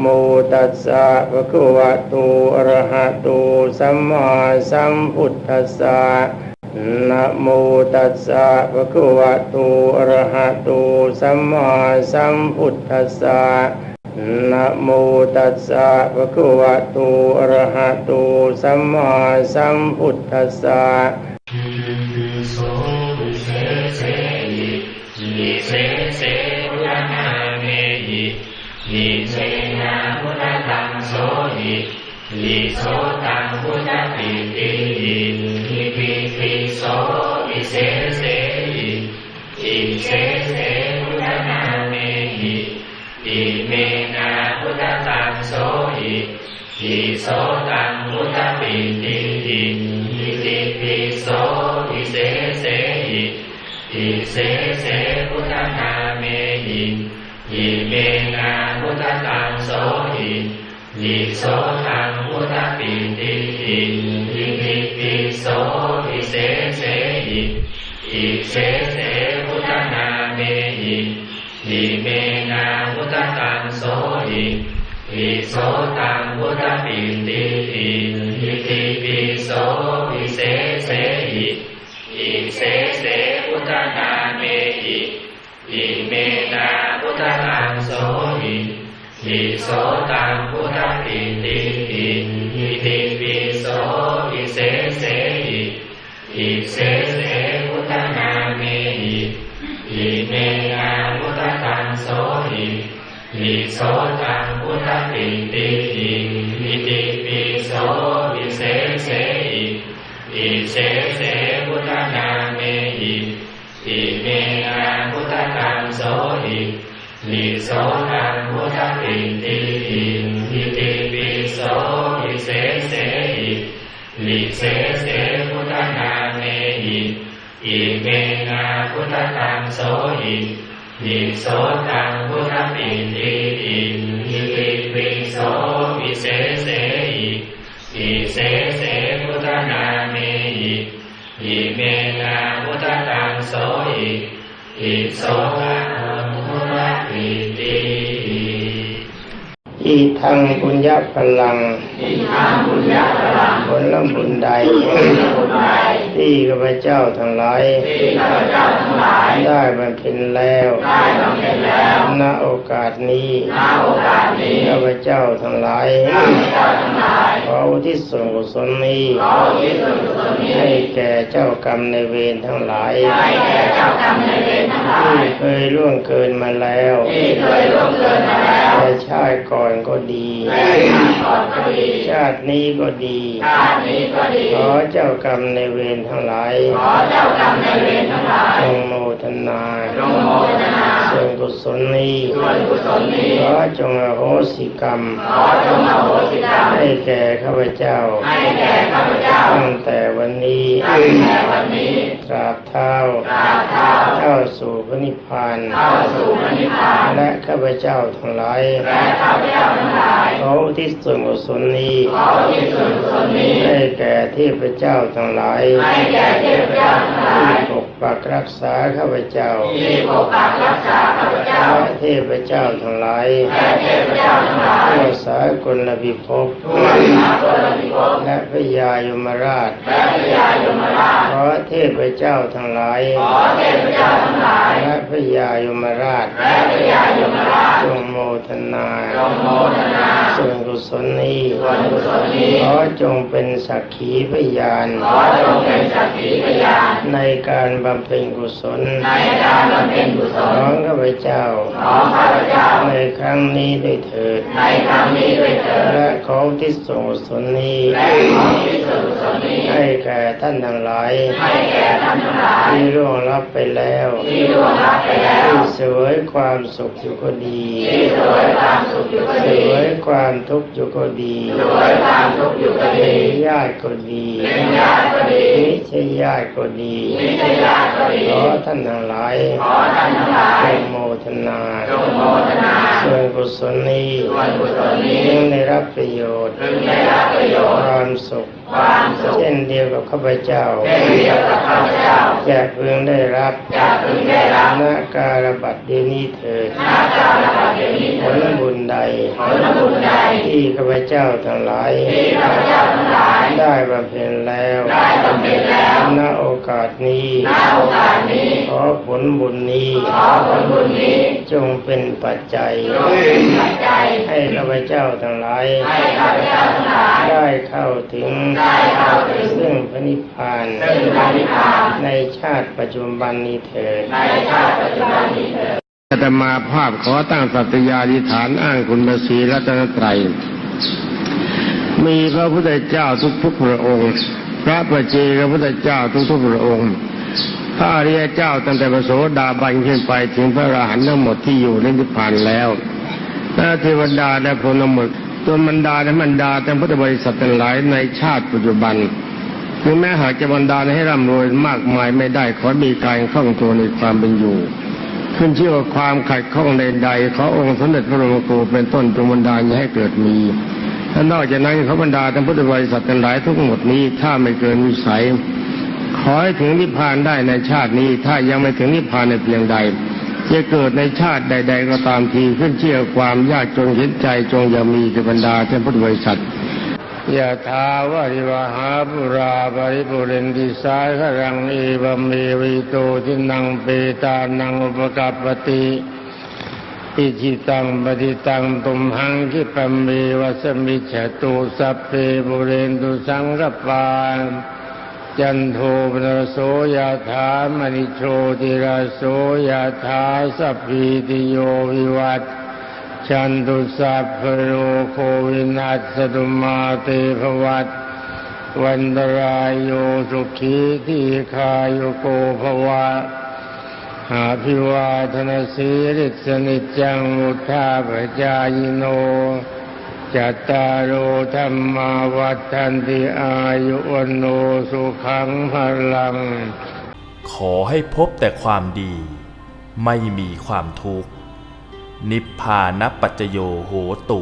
โมตัสสะภะคะวะโตอะระหะโตสัมมาสัมพุทธัสสะนะโมตัสสะภะคะวะโตอะระหะโตสัมมาสัมพุทธัสสะนะโมตัสสะภะคะวะโตอะระหะโตสัมมาสัมพุทธัสสะโสวิเศษเสหิวิเศษเส โสตังพุทธปิติหิหิปิปิโสวิเศษเสหิวิเศษเสพุทธนาเมหิอิเมนาพุทธตังโสหิวิโสตังพุทธปิติหิหิปิปิโสวิเศษเสหิอิเสเสพุทธนาเมหิอิเมนาพุทธตังโสหิวิโสตัง ทปิติหิหิปิปิโสวิเศเสหิอิเสเสพุทธนาเมหิอิเมนาพุทธตังโสหิวิโสตังพุทธปิติหิหิปิปิโสวิเศเสหิอิเสเสพุทธนาเมหิอิเมนาพุทธตังโสหิวิโสตัง พุทธปิติหิหิปิปิโสวิเศเสหิอิเสเสพุทธนาเมหิอิเมนาพุทธตังโสหิวิโสตังพุทธปิติหิหิปิปิโสวิเศเสหิวิเศษเสพุทธนาเมหิอิเมนาพุทธตังโสหิวิโสตังพุทธปิติ อิเมนาพุทธตังโสหิอิโสตังพุทธปิติหิอีทังปุญญพลังอิทังบุญญาพลังผลบุญใดบุญใด ที่ข้าพเจ้าทั้งหลายที่ข้าพเจ้าทั้งหลาย ได้บำเพ็ญแล้วได้บำเพ็ญแล้วณโอกาสนี้ณโอกาสนี้ข้าพเจ้าทั้งหลายข้าพเจ้าทั้งหลายขออุทิศส่วนกุศลนี้ขออุทิศส่วนกุศลนี้ให้แก่เจ้ากรรมในายเวรทั้งหลายให้แก่เจ้ากรรมนายเวรทั้งหลายที่เคยล่วงเกินมาแล้วที่เคยล่วงเกินมาแล้วแต่ชาติก่อนก็ดีและชาติก่อนก็ดีชาตินี้ก็ดีชาตินี้ก็ดีขอเจ้ากรรมในายเวรทั้งหลายขอเจ้ากรรมนายเวรทั้งหลายจงโมทนาจงโมทนาส่วนกุศลนี้ส่วนกุศลนี้ขอจงอโหสิกรรมขอจงอโหสิกรรมให้แก่ข้าพเจ้าให้แก่ข้าพเจ้าตั้ง แต่วันนี้ตั้งแต่วันนี้ตราบเท้าตราบเท้าเข้าสู่พระนิพพานเข้าสู่พระนิพพานและข้าพเจ้าทั้งหลายและข้าพเจ้าทั้งหลายขออุที่ส่วนกุศลนี้ขอที่ส่วนกุศลนี้ให้แก่เทพเจ้าทั้งหลายให้แก่เทพเจ้าทั้งหลาที่ยปก ปักรักษาข้าพเจ้าที่ปกปักรักษาข้าพเจ้าและเทพเจ้าทั้งหลายและเทพเจ้าทั้งหลายทั่วสากลพิภพทั่วสากลพิภพและพระยายมราชและพญายมราชขอเทพเจ้าทั้งหลายขอเทพเจ้าทั้งหลายและพระยายมราชและพญายมราชจงโมทนาจงโมทนาส่วนกุศลนี้ส่วนกุศลนี้ขอจงเป็นสักขีพยานขอจงเป็นสักขีพยานในการบำเพ็ญกุศลในการบำเพ็ญกุศขลองข้าพเจ้าของข้าพเจ้าในครั้งนี้ด้วยเถิดในครั้งนี้ด้วยเถิดและขอที่ส่วนกุศลนี้และขอที่ส่วนกุศลนี้ให้ แก่ท่านทั้งหลายให้แก่ท่านทั้งหลายที่ร่วงรับไปแล้วที่ล่วงลับไปแล้วที่เสวยความสุขอยู่ก็ดีที่สวยความสุขอยู่ก็เสดีวยความทุกข์อยู่ก็ดีสวยความทุกข์อยู่ก็เป็ดีนญาติก็ดีเป็นญาติก็ดีไม่ใช่ญาติก็ดีไม่ใช่ญาติก็ดีขอท่านทั้งหลายขอท่านทั้งหลายจงโมทนาจงโมทนาส่วนกุศลนี้ส่วนกุศลนี้จึงได้รับประโยชน์พึงได้รับประโยชน์ความสุขความสุขเช่นเดียวกับข้าพเจ้าเช่นเดียวกับข้าพเจ้าจะพึงได้รับจะพึงได้รับณการบัดเดยวนี้เถิดหน้าการบัดเดี๋ยวนี้ผเถิลดบุญใดผลบุญใดที่ข้าพเจ้าทั้งหลายที่ข้าพเจ้าทั้งหลายได้บำเพ็ญแล้วได้บำเพ็ญแล้วณโอกาสนี้ณโอกาสนี้ขอผลบุญนี้ขอผลบุญนี้จงเป็นปัจจัยจงเป็นปัจจัยให้ข้าพเจ้าทั้งหลายให้ข้าพเจ้าทั้งหลายได้เข้าถึงได้เข้าถึงซึ่งพระนิพพานซึ่งพระนิพพาน ในชาติปัจจุบันนี้เถิดในชาติปัจจุบันนี้เถิดอาตมาภาพขอตั้งสัตยาธิฐานอ้างคุณพระศรีรัตนตรัยมีพระพุทธเจ้าทุกๆพระองค์ พระประเจกพระพุทธเจ้าทุกๆพระองค์ พระอริยเจ้าตั้งแต่พระโสดาบันขึ้นไปถึงพระอรหันต์ทั้งหมดที่อยู่ในนิพพานแล้วและเทวดาและพรหมด จนบรรดาและบรรดาแต่พุทธบริษัททั้งหลายในชาติปัจจุบันถึงแม้หากจะบรรดาให้ร่ำรวยมากมายไม่ได้ขอมีการคล่องตัวในความเป็นอยู่ ขึ้นชื่อว่าความขัดข้องใดๆขอองค์สมเด็จพระบรมครูเป็นต้นจงบันดาลอย่าให้เกิดมีและนอกจากนั้นเขาบรรดาทั้งพุทธบริษัททั้งหลายทั้งหมดนี้ถ้าไม่เกินวิสัย ขอให้ถึงนิพพานได้ในชาตินี้ ถ้ายังไม่ถึงนิพพานในเพียงใด จะเกิดในชาติใด ๆ ก็ตามทีขึ้นเชื่อความยากจนเห็นใจจงอย่ามีแก่บรรดาท่านพุทธบริษัทยะถาวาริวหาปุราปริปุเรนติสายขรังเอวเมวิโตทินังเปตานังอุปกัปปติอิจิตังปฏิตังตุมหังคิปะเมวะสมิจฉตุสัพเพปุเรนตุสังกปา จันโทปนโสยะถามณิโชติราโสยะถาสัพพิติโยวิวัตชันตุสัพพโรโควินัสตุมาเตภวัตวันตรายโยสุขีทีคายุโกภวะหาพิวาธนสีริสนิจจังมุทาปจายโน จัตตารุธรรมาวัฏันติอายุวันโนสุขังพลัง ขอให้พบแต่ความดี ไม่มีความทุกข์ นิพพานปัจจโยโหตุ